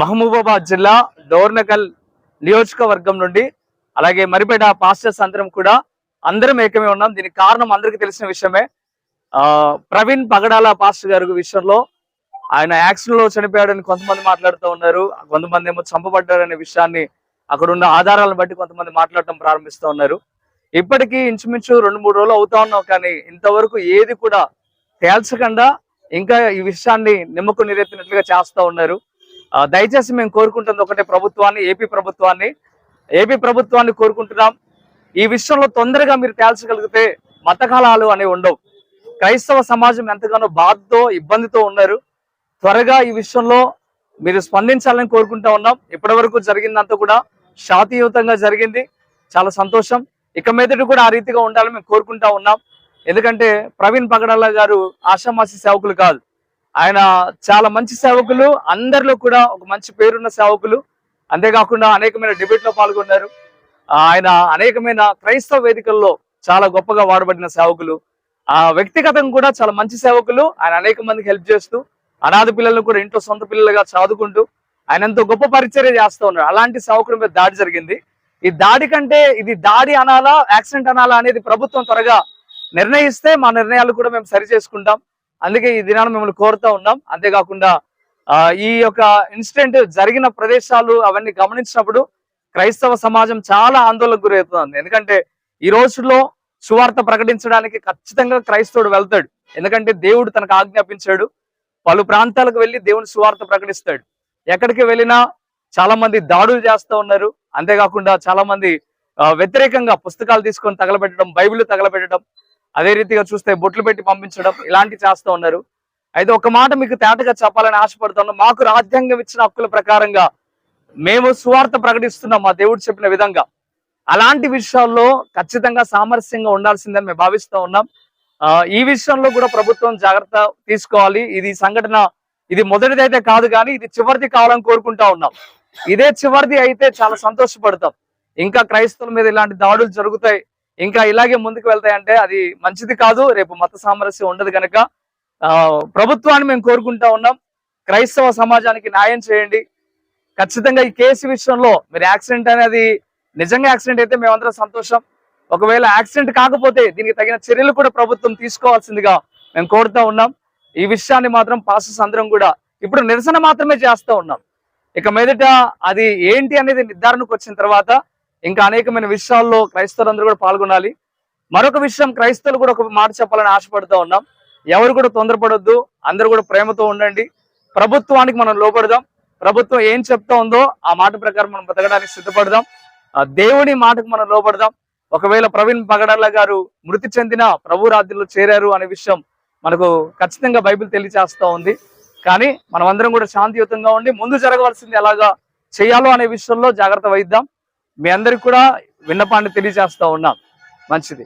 మహబూబాబాద్ జిల్లా డోర్నకల్ నియోజకవర్గం నుండి అలాగే మరిపేట పాస్టర్స్ అందరం కూడా అందరం ఏకమే ఉన్నాం. దీనికి కారణం అందరికీ తెలిసిన విషయమే. ఆ ప్రవీణ్ పగడాల పాస్టర్ గారి విషయంలో ఆయన యాక్సిడెంట్లో చనిపోయాడని కొంతమంది మాట్లాడుతూ ఉన్నారు. కొంతమంది ఏమో చంపబడ్డారనే విషయాన్ని అక్కడ ఉన్న ఆధారాలను బట్టి కొంతమంది మాట్లాడటం ప్రారంభిస్తూ ఉన్నారు. ఇప్పటికీ ఇంచుమించు రెండు మూడు రోజులు అవుతా ఉన్నాం కానీ ఇంతవరకు ఏది కూడా తేల్చకుండా ఇంకా ఈ విషయాన్ని నిమ్మకు నిరెత్తినట్లుగా చేస్తూ ఉన్నారు. దయచేసి మేము కోరుకుంటుంది ఒకటే ప్రభుత్వాన్ని ఏపీ ప్రభుత్వాన్ని. ఏపీ ప్రభుత్వాన్ని కోరుకుంటున్నాం. ఈ విషయంలో తొందరగా మీరు తేల్చగలిగితే మతకాలాలు అనేవి ఉండవు. క్రైస్తవ సమాజం ఎంతగానో బాధతో ఇబ్బందితో ఉన్నారు. త్వరగా ఈ విషయంలో మీరు స్పందించాలని కోరుకుంటా ఉన్నాం. ఇప్పటి వరకు జరిగిందంతా కూడా శాంతియుతంగా జరిగింది. చాలా సంతోషం. ఇక మీదటి కూడా ఆ రీతిగా ఉండాలని మేము కోరుకుంటా ఉన్నాం. ఎందుకంటే ప్రవీణ్ పగడాల గారు ఆషామాసి సేవకులు కాదు. ఆయన చాలా మంచి సేవకులు అందరిలో కూడా ఒక మంచి పేరున్న సేవకులు. అంతేకాకుండా అనేకమైన డిబేట్లో పాల్గొన్నారు. ఆయన అనేకమైన క్రైస్తవ వేదికల్లో చాలా గొప్పగా వాడబడిన సేవకులు. ఆ వ్యక్తిగతంగా కూడా చాలా మంచి సేవకులు. ఆయన అనేక మందికి హెల్ప్ చేస్తూ అనాథ పిల్లలను కూడా ఇంట్లో సొంత పిల్లలుగా చదువుకుంటూ ఆయన ఎంతో గొప్ప పరిచర్య చేస్తూ ఉన్నారు. అలాంటి సేవకుల మీద దాడి జరిగింది. ఈ దాడి కంటే ఇది దాడి అనాలా యాక్సిడెంట్ అనాలా అనేది ప్రభుత్వం త్వరగా నిర్ణయిస్తే మా నిర్ణయాలు కూడా మేము సరి చేసుకుంటాం. అందుకే ఈ దినాన్ని మిమ్మల్ని కోరుతా ఉన్నాం. అంతేకాకుండా ఈ యొక్క ఇన్సిడెంట్ జరిగిన ప్రదేశాలు అవన్నీ గమనించినప్పుడు క్రైస్తవ సమాజం చాలా ఆందోళనకు గురవుతుంది. ఎందుకంటే ఈ రోజుల్లో సువార్త ప్రకటించడానికి ఖచ్చితంగా క్రైస్తవుడు వెళ్తాడు. ఎందుకంటే దేవుడు తనకు ఆజ్ఞాపించాడు. పలు ప్రాంతాలకు వెళ్ళి దేవుని సువార్త ప్రకటిస్తాడు. ఎక్కడికి వెళ్ళినా చాలా మంది దాడులు చేస్తూ ఉన్నారు. అంతేకాకుండా చాలా మంది వ్యతిరేకంగా పుస్తకాలు తీసుకొని తగలబెట్టడం బైబిల్ తగలబెట్టడం అదే రీతిగా చూస్తే బొట్లు పెట్టి పంపించడం ఇలాంటివి చేస్తూ ఉన్నారు. అయితే ఒక మాట మీకు తేటగా చెప్పాలని ఆశపడుతున్నాం మాకు రాజ్యాంగం ఇచ్చిన హక్కుల ప్రకారంగా మేము సువార్త ప్రకటిస్తున్నాం మా దేవుడు చెప్పిన విధంగా. అలాంటి విషయాల్లో ఖచ్చితంగా సామరస్యంగా ఉండాల్సిందని మేము భావిస్తూ ఉన్నాం. ఈ విషయంలో కూడా ప్రభుత్వం జాగ్రత్త తీసుకోవాలి. ఇది సంఘటన ఇది మొదటిది అయితే కాదు కానీ ఇది చివరిది కావాలని కోరుకుంటా ఉన్నాం. ఇదే చివరిది అయితే చాలా సంతోషపడతాం. ఇంకా క్రైస్తవుల మీద ఇలాంటి దాడులు జరుగుతాయి. ఇంకా ఇలాగే ముందుకు వెళ్తాయంటే అది మంచిది కాదు రేపు మత సామరస్యం ఉండదు కనుక ఆ, ప్రభుత్వాన్ని మేము కోరుకుంటా ఉన్నాం. క్రైస్తవ సమాజానికి న్యాయం చేయండి. ఖచ్చితంగా ఈ కేసు విషయంలో మీరు యాక్సిడెంట్ అనేది నిజంగా యాక్సిడెంట్ అయితే మేమందరం సంతోషం. ఒకవేళ యాక్సిడెంట్ కాకపోతే దీనికి తగిన చర్యలు కూడా ప్రభుత్వం తీసుకోవాల్సిందిగా మేము కోరుతా ఉన్నాం. ఈ విషయాన్ని మాత్రం పాస్టర్స్ అందరం కూడా ఇప్పుడు నిరసన మాత్రమే చేస్తూ ఉన్నాం. ఇక మీదట అది ఏంటి అనేది నిర్ధారణకు వచ్చిన తర్వాత ఇంకా అనేకమైన విషయాల్లో క్రైస్తవులందరూ కూడా పాల్గొనాలి. మరొక విషయం క్రైస్తవులు కూడా ఒక మాట చెప్పాలని ఆశపడుతూ ఉన్నాం. ఎవరు కూడా తొందరపడొద్దు. అందరూ కూడా ప్రేమతో ఉండండి. ప్రభుత్వానికి మనం లోపడదాం ప్రభుత్వం ఏం చెప్తా ఉందో ఆ మాట ప్రకారం మనం బతకడానికి సిద్ధపడదాం. ఆ దేవుని మాటకు మనం లోపడదాం ఒకవేళ ప్రవీణ్ పగడాల గారు మృతి చెందిన ప్రభు రాత్రిలో చేరారు అనే విషయం మనకు ఖచ్చితంగా బైబిల్ తెలియచేస్తా ఉంది. కానీ మనం అందరం కూడా శాంతియుతంగా ఉండి ముందు జరగవలసింది ఎలాగా చేయాలో అనే విషయంలో జాగ్రత్త వహిద్దాం. మీ అందరికి కూడా విన్నపాన్ని తెలియజేస్తా ఉన్నాం. మంచిది.